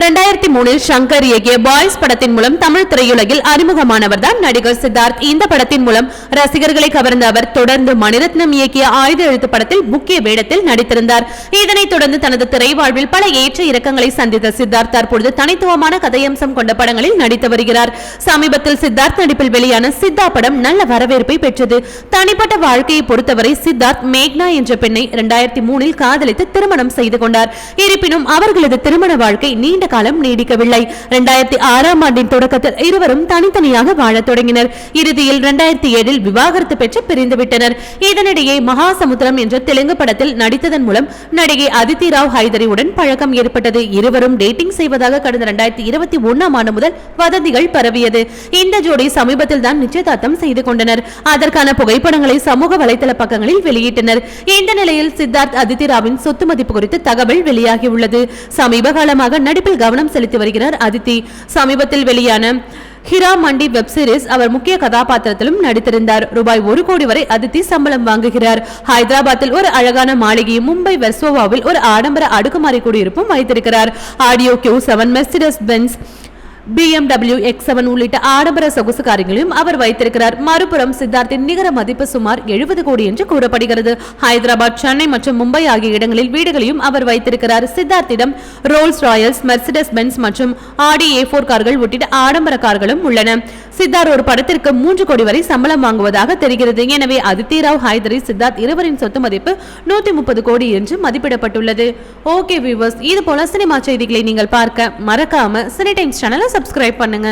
ரெண்டாயிரத்தி மூணில் சங்கர் இயக்கிய பாய்ஸ் படத்தின் மூலம் தமிழ் திரையுலகில் அறிமுகமானவர் தான் நடிகர் சித்தார்த். இந்த படத்தின் மூலம் ரசிகர்களை கவர்ந்த அவர் தொடர்ந்து மணிரத்னம் இயக்கிய ஆயுத எழுத்து படத்தில் முக்கிய வேடத்தில் நடித்திருந்தார். இதனைத் தொடர்ந்து தனது திரைவாழ்வில் பல ஏற்ற இறக்கங்களை சந்தித்த சித்தார்த் தற்பொழுது தனித்துவமான கதையம்சம் கொண்ட படங்களில் நடித்து வருகிறார். சமீபத்தில் சித்தார்த் நடிப்பில் வெளியான சித்தா படம் நல்ல வரவேற்பை பெற்றது. தனிப்பட்ட வாழ்க்கையை பொறுத்தவரை சித்தார்த் மேக்னா என்ற பெண்ணை இரண்டாயிரத்தி மூணில் காதலித்து திருமணம் செய்து கொண்டார். இருப்பினும் அவர்களது திருமண வாழ்க்கை நீண்ட நீண்ட காலம் நீடிக்கவில்லை. இரண்டாயிரத்தி ஆறாம் ஆண்டின் தொடக்கத்தில் இருவரும் தனித்தனியாக வாழத் தொடங்கினர். இறுதியில் இரண்டாயிரத்தி ஏழில் விவாகரத்து பெற்று பிரிந்துவிட்டனர். இதனிடையே மகாசமுத்திரம் என்ற தெலுங்கு படத்தில் நடித்ததன் மூலம் நடிகை அதித்தி ராவ் ஹைதரியுடன் பழக்கம் ஏற்பட்டது. இருவரும் டேட்டிங் செய்வதாக கடந்த இரண்டாயிரத்தி இருபத்தி ஒன்னாம் ஆண்டு முதல் வதந்திகள் பரவியது. இந்த ஜோடி சமீபத்தில் தான் நிச்சயதார்த்தம் செய்து கொண்டனர். அதற்கான புகைப்படங்களை சமூக வலைதள பக்கங்களில் வெளியிட்டனர். இந்த நிலையில் சித்தார்த் அதித்தி ராவின் சொத்து மதிப்பு குறித்து தகவல் வெளியாகியுள்ளது. சமீப காலமாக நடிப்பில் கவனம் செலுத்தி வருகிறார் அதித்தி. சமீபத்தில் வெளியான ஹிரா மண்டி வெப் சீரிஸ் அவர் முக்கிய கதாபாத்திரத்திலும் நடித்திருந்தார். ரூபாய் ஒரு கோடி வரை அதித்தி சம்பளம் வாங்குகிறார். ஹைதராபாத்தில் ஒரு அழகான மாளிகையும் மும்பை வெர்சோவாவில் ஒரு ஆடம்பர அடுக்குமாறி குடியிருப்பும் வைத்திருக்கிறார். Audi Q seven Mercedes Benz BMW X seven உள்ளிட்ட ஆடம்பர சொகுசு காரியங்களையும் அவர் வைத்திருக்கிறார். மறுபுறம் சித்தார்த்தின் நிகர மதிப்பு சுமார் எழுபது கோடி என்று கூறப்படுகிறது. ஹைதராபாத் சென்னை மற்றும் மும்பை ஆகிய இடங்களில் வீடுகளையும் அவர் வைத்திருக்கிறார். சித்தார்த்திடம் ரோல்ஸ் ராயல்ஸ் மெர்சிடஸ் பென்ஸ் மற்றும் ஆடி ஏ போர் கார்கள் உள்ளிட்ட ஆடம்பர கார்களும் உள்ளன. சித்தார்த் ஒரு படத்திற்கு மூன்று கோடி வரை சம்பளம் வாங்குவதாக தெரிகிறது. எனவே அதித்தி ராவ் ஹைதரி சித்தார்த் இருவரின் சொத்து மதிப்பு நூத்தி முப்பது கோடி என்று மதிப்பிடப்பட்டுள்ளது. ஓகே வியூவர்ஸ் இது போல சினிமா செய்திகளை நீங்கள் பார்க்க மறக்காம சினி டைம்ஸ் சேனலை சப்ஸ்கிரைப் பண்ணுங்க.